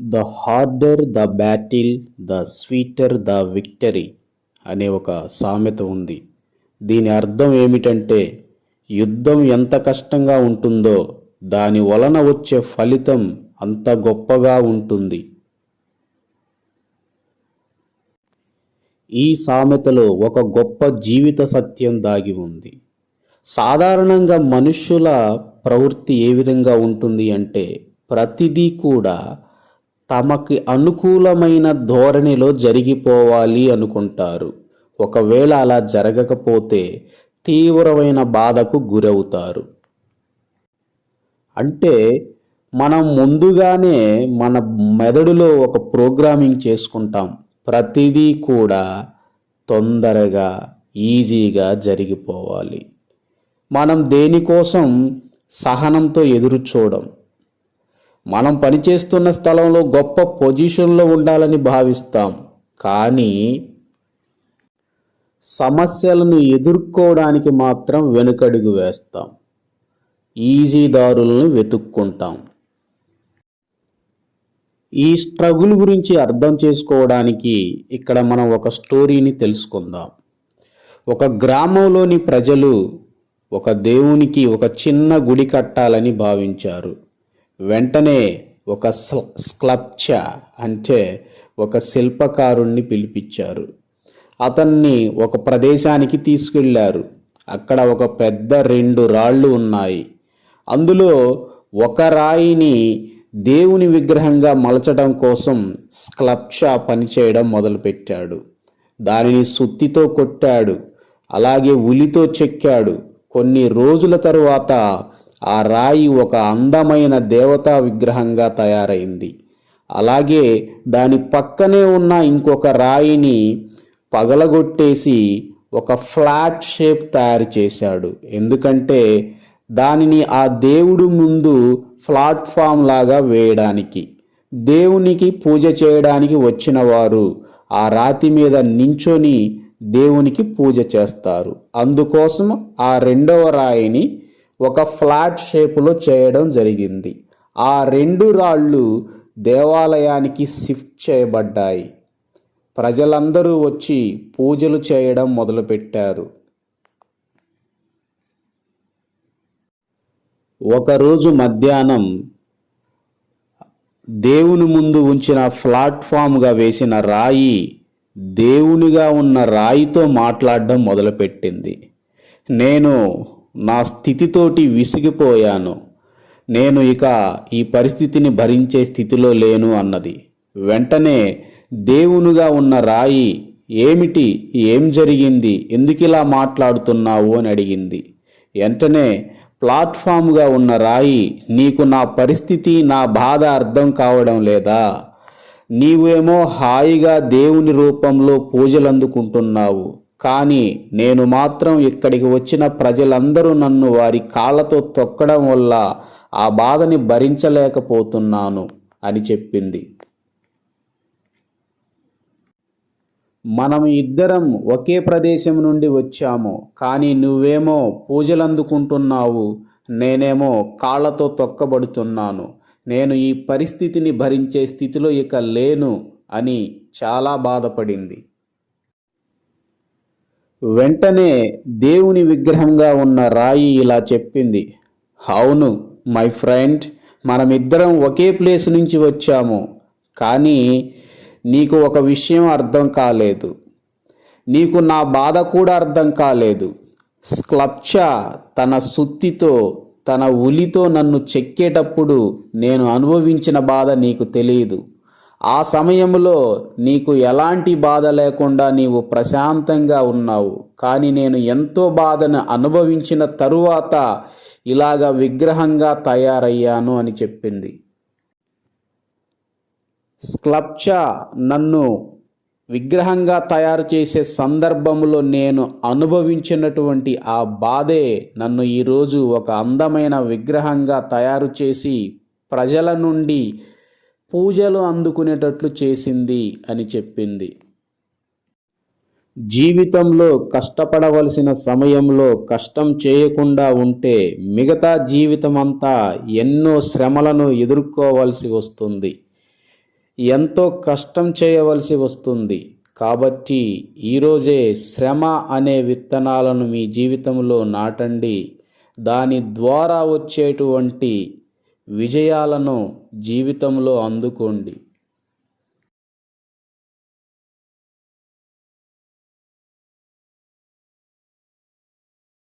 The harder the battle the sweeter the victory అనే ఒక సామెత ఉంది. దీని అర్థం ఏమిటంటే యుద్ధం ఎంత కష్టంగా ఉంటుందో దాని వలన వచ్చే ఫలితం అంత గొప్పగా ఉంటుంది. ఈ సామెతలో ఒక గొప్ప జీవిత సత్యం దాగి ఉంది. సాధారణంగా మనుష్యుల ప్రవృత్తి ఏ విధంగా ఉంటుంది అంటే ప్రతిదీ కూడా తమకి అనుకూలమైన ధోరణిలో జరిగిపోవాలి అనుకుంటారు. ఒకవేళ అలా జరగకపోతే తీవ్రమైన బాధకు గురవుతారు. అంటే మనం ముందుగానే మన మెదడులో ఒక ప్రోగ్రామింగ్ చేసుకుంటాం. ప్రతిదీ కూడా తొందరగా ఈజీగా జరిగిపోవాలి. మనం దేనికోసం సహనంతో ఎదురు చూడం మనం పనిచేస్తున్న స్థలంలో గొప్ప పొజిషన్లో ఉండాలని భావిస్తాం. కానీ సమస్యలను ఎదుర్కోవడానికి మాత్రం వెనుకడుగు వేస్తాం. ఈజీ దారులను వెతుక్కుంటాం. ఈ స్ట్రగుల్ గురించి అర్థం చేసుకోవడానికి ఇక్కడ మనం ఒక స్టోరీని తెలుసుకుందాం. ఒక గ్రామంలోని ప్రజలు ఒక దేవునికి ఒక చిన్న గుడి కట్టాలని భావించారు. వెంటనే ఒక స్క్లప్చ అంటే ఒక శిల్పకారుణ్ణి పిలిపించారు. అతన్ని ఒక ప్రదేశానికి తీసుకెళ్ళారు. అక్కడ ఒక పెద్ద రెండు రాళ్ళు ఉన్నాయి. అందులో ఒక రాయిని దేవుని విగ్రహంగా మలచడం కోసం స్క్లప్చ పనిచేయడం మొదలుపెట్టాడు. దానిని సుత్తితో కొట్టాడు. అలాగే ఉలితో చెక్కాడు. కొన్ని రోజుల తరువాత ఆ రాయి ఒక అందమైన దేవతా విగ్రహంగా తయారైంది. అలాగే దాని పక్కనే ఉన్న ఇంకొక రాయిని పగలగొట్టేసి ఒక ఫ్లాట్ షేప్ తయారు చేశాడు. ఎందుకంటే దానిని ఆ దేవుడు ముందు ప్లాట్ఫామ్ లాగా వేయడానికి దేవునికి పూజ చేయడానికి వచ్చిన వారు ఆ రాతి మీద నించొని దేవునికి పూజ చేస్తారు. అందుకోసం ఆ రెండవ రాయిని ఒక ఫ్లాట్ షేపులో చేయడం జరిగింది. ఆ రెండు రాళ్ళు దేవాలయానికి షిఫ్ట్ చేయబడ్డాయి. ప్రజలందరూ వచ్చి పూజలు చేయడం మొదలుపెట్టారు. ఒకరోజు మధ్యాహ్నం దేవుని ముందు ఉంచిన ప్లాట్ఫామ్గా వేసిన రాయి దేవునిగా ఉన్న రాయితో మాట్లాడడం మొదలుపెట్టింది. నేను నా స్థితితోటి విసిగిపోయాను. నేను ఇక ఈ పరిస్థితిని భరించే స్థితిలో లేను అన్నది. వెంటనే దేవునిగా ఉన్న రాయి ఏమిటి? ఏం జరిగింది? ఎందుకిలా మాట్లాడుతున్నావు? అని అడిగింది. వెంటనే ప్లాట్ఫామ్గా ఉన్న రాయి నీకు నా పరిస్థితి నా బాధ అర్థం కావడం లేదా? నీవేమో హాయిగా దేవుని రూపంలో పూజలు అందుకుంటున్నావు కానీ నేను మాత్రం ఇక్కడికి వచ్చిన ప్రజలందరూ నన్ను వారి కాళ్ళతో తొక్కడం వల్ల ఆ బాధని భరించలేకపోతున్నాను అని చెప్పింది. మనం ఇద్దరం ఒకే ప్రదేశం నుండి వచ్చాము కానీ నువ్వేమో పూజలు అందుకుంటున్నావు నేనేమో కాళ్ళతో తొక్కబడుతున్నాను నేను ఈ పరిస్థితిని భరించే స్థితిలో ఇక లేను అని చాలా బాధపడింది. వెంటనే దేవుని విగ్రహంగా ఉన్న రాయి ఇలా చెప్పింది అవును మై ఫ్రెండ్ మనమిద్దరం ఒకే ప్లేస్ నుంచి వచ్చాము కానీ నీకు ఒక విషయం అర్థం కాలేదు. నీకు నా బాధ కూడా అర్థం కాలేదు. స్క్లప్చ తన సుత్తితో తన ఉలితో నన్ను చెక్కేటప్పుడు నేను అనుభవించిన బాధ నీకు తెలియదు. ఆ సమయంలో నీకు ఎలాంటి బాధ లేకుండా నీవు ప్రశాంతంగా ఉన్నావు. కానీ నేను ఎంతో బాధను అనుభవించిన తరువాత ఇలాగ విగ్రహంగా తయారయ్యాను అని చెప్పింది. స్క్లప్చ నన్ను విగ్రహంగా తయారు చేసే సందర్భంలో నేను అనుభవించినటువంటి ఆ బాధే నన్ను ఈరోజు ఒక అందమైన విగ్రహంగా తయారు చేసి ప్రజల నుండి పూజలు అందుకునేటట్లు చేసింది అని చెప్పింది. జీవితంలో కష్టపడవలసిన సమయంలో కష్టం చేయకుండా ఉంటే మిగతా జీవితం అంతా ఎన్నో శ్రమలను ఎదుర్కోవలసి వస్తుంది. ఎంతో కష్టం చేయవలసి వస్తుంది. కాబట్టి ఈరోజే శ్రమ అనే విత్తనాలను మీ జీవితంలో నాటండి. దాని ద్వారా వచ్చేటువంటి విజయాలను జీవితంలో అందుకోండి.